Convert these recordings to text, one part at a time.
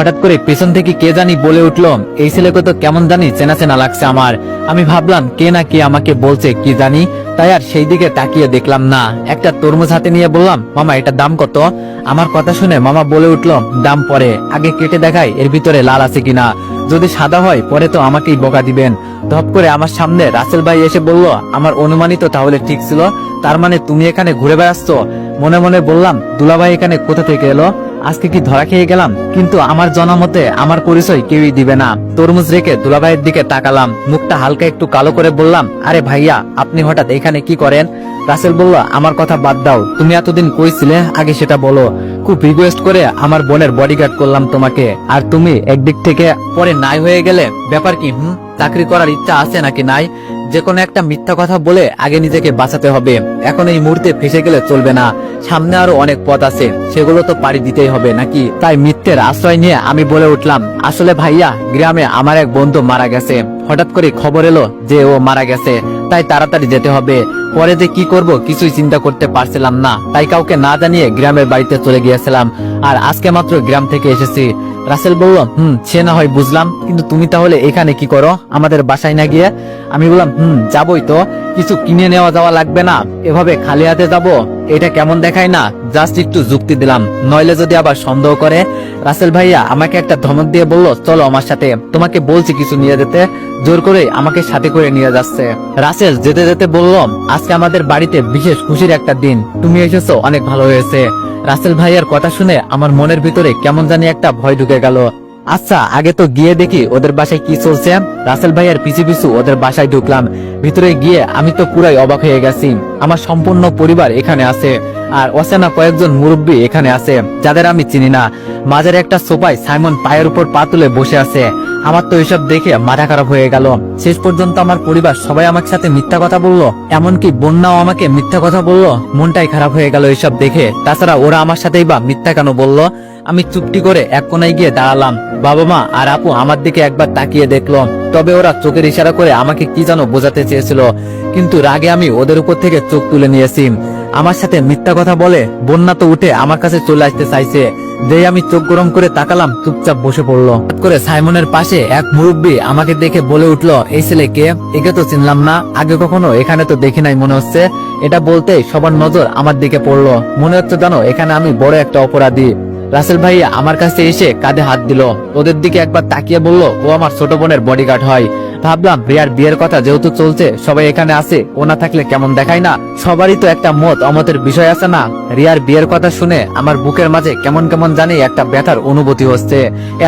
হঠাৎ করে পেছন থেকে কে জানি বলে উঠল, এই ছেলেকে তো কেমন জানি চেনা চেনা লাগছে আমার। আমি ভাবলাম, কে না কে আমাকে বলছে কি জানি, তাই আর সেই দিকে তাকিয়ে দেখলাম না। একটা তরমুজ হাতে নিয়ে বললাম, মামা এটার দাম কত? আমার কথা শুনে মামা বলে উঠল, দাম পরে। আগে কেটে দেখাই, এর ভিতরে লাল আছে কিনা। যদি সাদা হয়, পরে তো আমাকেই বকা দিবেন। ধপ করে আমার সামনে রাসেল ভাই এসে বলল, আমার অনুমানিত তাহলে ঠিক ছিল। তার মানে তুমি এখানে ঘুরে বেড়াচ্ছ? মনে মনে বললাম, দুলাভাই এখানে কোথা থেকে এলো? আজকে কি ধরা খেয়ে গেলাম? কিন্তু আমার জনামতে আমার পরিচয় কেউই দিবে না। তরমুজ রেখে দুলাভাইয়ের দিকে তাকালাম। মুখটা হালকা একটু কালো করে বললাম, আরে ভাইয়া, আপনি হঠাৎ এখানে কি করেন? রাসেল বলল, আমার কথা বাদ দাও। তুমি এতদিন কইছিলে আগে সেটা বলো। খুব রিকোয়েস্ট করে আমার বোনের বডিগার্ড করলাম তোমাকে। আর তুমি একদিক থেকে পরে নাই হয়ে গেলে ব্যাপার কি, হুম? চাকরি করার ইচ্ছা আছে নাকি নাই? যে কোনো একটা মিথ্যা কথা বলে আগে নিজেকে বাঁচাতে হবে। এখন এই মুহূর্তে ফেসে গেলে চলবে না। সামনে আরও অনেক পথ আছে। সেগুলো তো পাড়ি দিতেই হবে নাকি? তাই মিথ্যের আশ্রয় নিয়ে আমি বলে উঠলাম, আসলে ভাইয়া, গ্রামে আমার এক বন্ধু মারা গেছে। হঠাৎ করে খবর এলো যে ও মারা গেছে। তাই তাড়াতাড়ি যেতে হবে। পরে যে কি করব, কিছুই চিন্তা করতে পারছিলাম না। তাই কাউকে না জানিয়ে গ্রামের বাড়িতে চলে গিয়েছিলাম। আর আজকে মাত্র গ্রাম থেকে এসেছি। রাসেল বলল, হুম, সে না হয় বুঝলাম, কিন্তু তুমি তাহলে এখানে কি করো? আমাদের বাসায় না গিয়ে? আমি বললাম, হুম, যাবই তো। কিছু কিনে নেওয়া যাওয়া লাগবে না। এভাবে খালি হাতে যাব? এটা কেমন দেখায় না? জাস্ট একটু যুক্তি দিলাম। নইলে যদি আবার সন্দেহ করে, রাসেল ভাইয়া আমাকে একটা ধমক দিয়ে বলল, চলো আমার সাথে, তোমাকে বলছি কিছু নিয়ে যেতে। জোর করে আমাকে সাথে করে নিয়ে যাচ্ছে। রাসেল যেতে যেতে বলল, আজকে আমাদের বাড়িতে বিশেষ খুশির একটা দিন। তুমি এসেছ, অনেক ভালো হয়েছে। রাসেল ভাইয়ার কথা শুনে আমার মনের ভিতরে কেমন জানি একটা ভয় ঢুকে গেল। আচ্ছা আগে তো গিয়ে দেখি ওদের বাসায় কি চলছে। রাসেল ভাইয়ার পিছু পিছু ওদের বাসায় ঢুকলাম। ভিতরে গিয়ে আমি তো পুরাই অবাক হয়ে গেছি। আমার সম্পূর্ণ পরিবার এখানে আছে, আর অচেনা কয়েকজন মুরব্বী এখানে আছে, যাদের আমি চিনি না। মাঝের একটা সোফায় সাইমন পায়ের উপর পা তুলে বসে আছে। আমার তো এসব দেখে মাথা খারাপ হয়ে গেল। শেষ পর্যন্ত আমার পরিবার সবাই আমার সাথে মিথ্যা কথা বলল, এমনকি বন্যাও আমাকে মিথ্যা কথা বলল। মনটাই খারাপ হয়ে গেল এসব দেখে। তাছাড়া ওরা আমার সাথেই বা মিথ্যা কেন বলল? আমি চুপটি করে এক কোনায় গিয়ে দাঁড়ালাম। বাবা মা আর আপু আমার দিকে একবার তাকিয়ে দেখল। তবে ওরা চোখের ইশারা করে আমাকে কি যেন বোঝাতে চেয়েছিল। কিন্তু রাগে আমি ওদের উপর থেকে চোখ তুলে নিয়েছি। আমার সাথে মিথ্যা কথা বলে বন্যা তো উঠে আমার কাছে চলে আসতে চাইছে। যেই আমি চোখ গরম করে তাকালাম, চুপচাপ বসে পড়ল। করে সাইমনের পাশে এক মুরব্বী আমাকে দেখে বলে উঠল, এই ছেলে কে? একে তো চিনলাম না। আগে কখনো এখানে তো দেখি নাই মনে হচ্ছে। এটা বলতে সবার নজর আমার দিকে পড়ল। মনে হচ্ছে জানো এখানে আমি বড় একটা অপরাধী। রাসেল ভাই আমার কাছে এসে কাঁধে হাত দিল। ওদের দিকে একবার তাকিয়ে বলল, ও আমার ছোট বোনের বডিগার্ড হয়। ভাবলাম রিয়ার বিয়ের কথা যেহেতু চলছে, সবাই এখানে আছে, ও না থাকলে কেমন দেখায় না? সবারই তো একটা মত, অমতের বিষয় আছে না? রিয়ার বিয়ের কথা শুনে আমার বুকের মাঝে কেমন কেমন জানি একটা ব্যথার অনুভূতি হচ্ছে।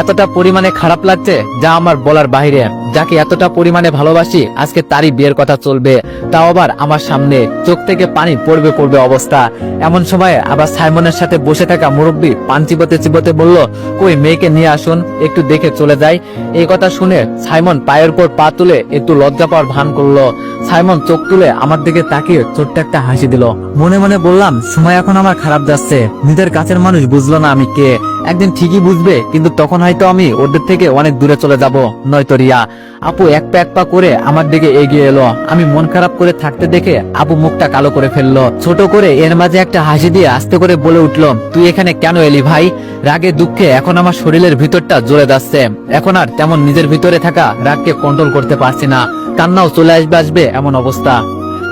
এতটা পরিমাণে খারাপ লাগছে যা আমার বলার বাইরে যাকে এতটা পরিমাণে ভালোবাসি, আজকে তারই বিয়ের কথা চলবে। তাও আবার আমার সামনে চোখ থেকে পানি পড়বে পড়বে অবস্থা। এমন সময় আবার সাইমনের সাথে বসে থাকা মুরব্বী পান চিবোতে চিবোতে বলল, কই মেয়েকে নিয়ে আসুন, একটু দেখে চলে যাই। এই কথা শুনে সাইমন পায়ের উপর পা তুলে একটু লজ্জা পাওয়ার ভান করল। সাইমন চোখ তুলে আমার দিকে তাকিয়ে ছোট্ট একটা হাসি দিল। মনে মনে বললাম, সময় এখন আমার খারাপ যাচ্ছে। নিজের কাছের মানুষ বুঝলো না আমি কে। একদিন ঠিকই বুঝবে, কিন্তু তখন হয়তো আমি ওদের থেকে অনেক দূরে চলে যাব। নয়তো রিয়া, আপু এক পা এক পা করে আমার দিকে এগিয়ে এলো। আমি মন খারাপ করে থাকতে দেখে আপু মুখটা কালো করে ফেলল। ছোট করে এর মাঝে একটা হাসি দিয়ে আস্তে করে বলে উঠল, তুই এখানে কেন এলি ভাই? রাগে দুঃখে এখন আমার শরীরের ভিতরটা জ্বলে যাচ্ছে। এখন আর তেমন নিজের ভিতরে থাকা রাগকে কন্ট্রোল করতে পারছি না। কান্নাও চলে আসবে আসবে এমন অবস্থা।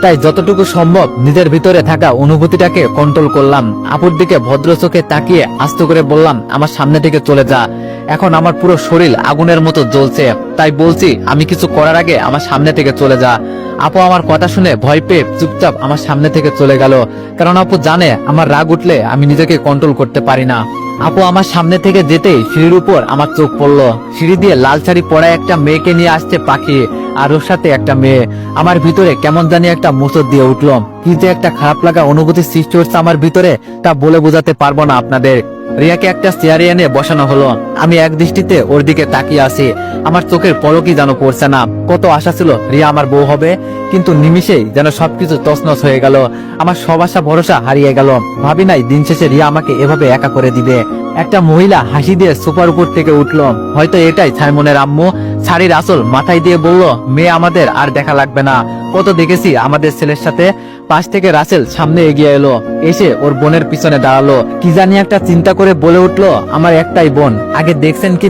তাই যতটুকু সম্ভব নিজের ভিতরে থাকা অনুভূতিটাকে কন্ট্রোল করলাম। আপুর দিকে ভদ্র চোখে তাকিয়ে আস্তে করে বললাম, আমার সামনে থেকে চলে যা। এখন আমার পুরো শরীর আগুনের মতো জ্বলছে। তাই বলছি, আমি কিছু করার আগে আমার সামনে থেকে চলে যা। আপু আমার কথা শুনে ভয় পেয়ে চুপচাপ আমার সামনে থেকে চলে গেল। কারণ আপু জানে, আমার রাগ উঠলে আমি নিজেকে কন্ট্রোল করতে পারি না। আপু আমার সামনে থেকে যেতে সিঁড়ির উপর আমার চোখ পড়ল। সিঁড়ি দিয়ে লাল শাড়ি পরা একটা মেয়েকে নিয়ে আসছে পাখি আর ওর সাথে একটা মেয়ে। আমার ভিতরে কেমন জানি একটা মোচর দিয়ে উঠলাম কি যে একটা খারাপ লাগা অনুভূতি সৃষ্টি হচ্ছে আমার ভিতরে, তা বলে বোঝাতে পারব না আপনাদের। রিয়াকে একটা চেয়ারে এনে বসানো হলো। আমি এক দৃষ্টিতে ওর দিকে তাকিয়ে আছি। আমার চোখের পলকই যেন পড়ছে না। কত আশা ছিল রিয়া আমার বউ হবে, কিন্তু নিমিষেই যেন সবকিছু তছনছ হয়ে গেল। আমার সব আশা, ভরসা হারিয়ে গেল। ভাবি নাই দিন শেষে রিয়া আমাকে এভাবে একা করে দিবে। একটা মহিলা হাসি দিয়ে সুপার উপর থেকে উঠল। হয়তো এটাই সাইমনের আম্মু। শাড়ির আসল মাথায় দিয়ে বলল, মেয়ে আমাদের আর দেখা লাগবে না। কত দেখেছি আমাদের ছেলের সাথে পাশ থেকে রাসেল সামনে এগিয়ে এলো, এসে ওর বোনের পিছনে দাঁড়াল। কি জানি একটা চিন্তা করে বলে উঠল, আমার একটাই বোন। আগে দেখছেন কি